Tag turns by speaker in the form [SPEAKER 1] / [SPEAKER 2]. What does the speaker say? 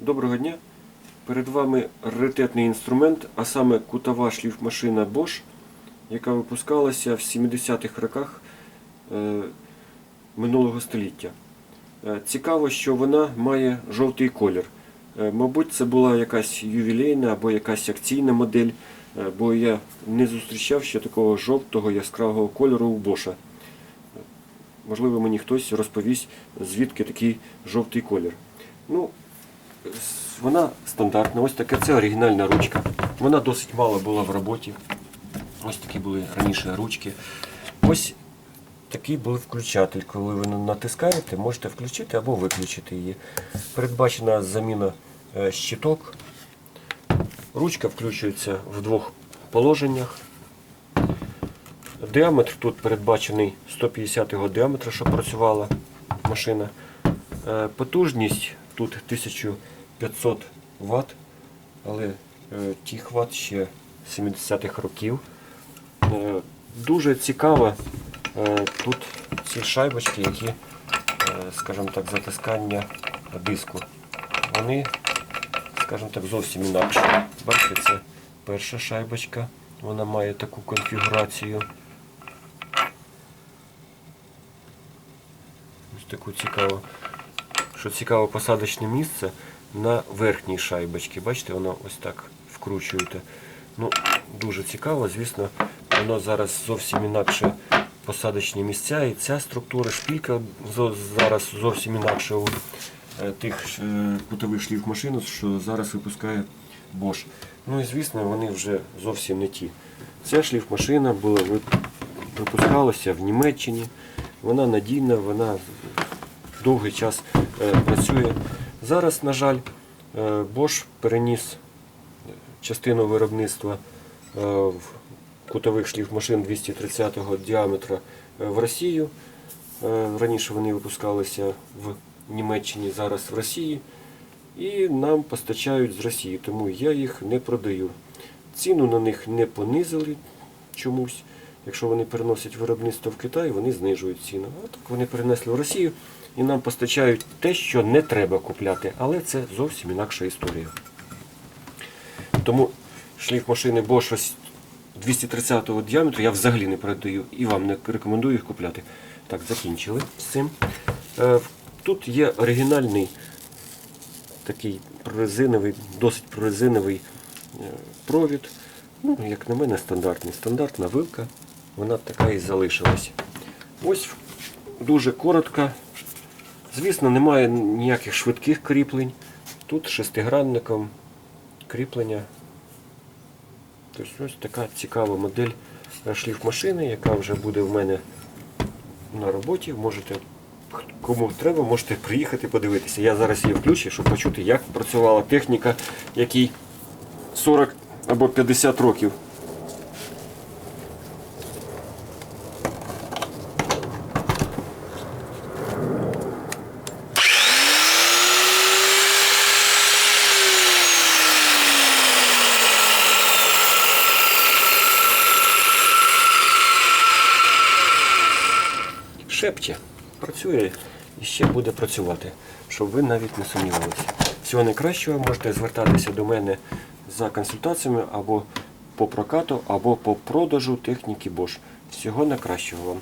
[SPEAKER 1] Доброго дня! Перед вами раритетний інструмент, а саме кутова шліфмашина Bosch, яка випускалася в 70-х роках е, минулого століття. Е, Цікаво, що вона має жовтий колір. Е, Мабуть, це була якась ювілейна або якась акційна модель, бо я не зустрічав ще такого жовтого яскравого кольору у Боша. Можливо, мені хтось розповість, звідки такий жовтий колір. Ну, вона стандартна, ось таке, це оригінальна ручка. Вона досить мало була в роботі. Ось такі були раніше ручки. Ось такий був включатель. Коли ви натискаєте, можете включити або виключити її. Передбачена заміна е, щиток. Ручка включується в двох положеннях. Діаметр тут передбачений 150 його діаметра, щоб працювала машина. Е, Потужність тут 1500 Вт, але е, тих Вт ще 70-х років. Е, Дуже цікаво е, тут ці шайбочки, які, скажімо так, затискання диску. Вони, скажімо так, зовсім інакше. Бачите, це перша шайбочка. Вона має таку конфігурацію. Ось таку цікаву. Що цікаво, посадочне місце на верхній шайбочці. Бачите, воно ось так вкручуєте. Ну, дуже цікаво, звісно, воно зараз зовсім інакше посадочні місця. І ця структура шпілька зараз зовсім інакше у е, тих е, кутових шліфмашин, що зараз випускає Bosch. Ну і звісно, вони вже зовсім не ті. Ця шліфмашина була випускалася в Німеччині. Вона надійна, вона довгий час е, працює. Зараз, на жаль, е, Bosch переніс частину виробництва е, в кутових шліфмашин 230-го діаметра е, в Росію. Е, Раніше вони випускалися в Німеччині, зараз в Росії. І нам постачають з Росії, тому я їх не продаю. Ціну на них не понизили чомусь. Якщо вони переносять виробництво в Китай, вони знижують ціну. А так вони перенесли в Росію і нам постачають те, що не треба купляти. Але це зовсім інакша історія. Тому шліф машини Bosch ось 230 діаметру я взагалі не продаю і вам не рекомендую їх купляти. Так, закінчили з цим. Е, Тут є оригінальний такий прорезиновий, досить прорезиновий е, провід. Ну, як на мене, стандартний. Стандартна вилка, вона така і залишилась. Ось дуже коротко. Звісно, немає ніяких швидких кріплень. Тут шестигранником кріплення. Тобто ось така цікава модель шліфмашини, яка вже буде в мене на роботі. Можете, кому треба, можете приїхати подивитися. Я зараз її включу, щоб почути, як працювала техніка, якій 40 або 50 років. Шепче, працює і ще буде працювати, щоб ви навіть не сумнівалися. Всього найкращого можете звертатися до мене за консультаціями або по прокату, або по продажу техніки Bosch. Всього найкращого вам.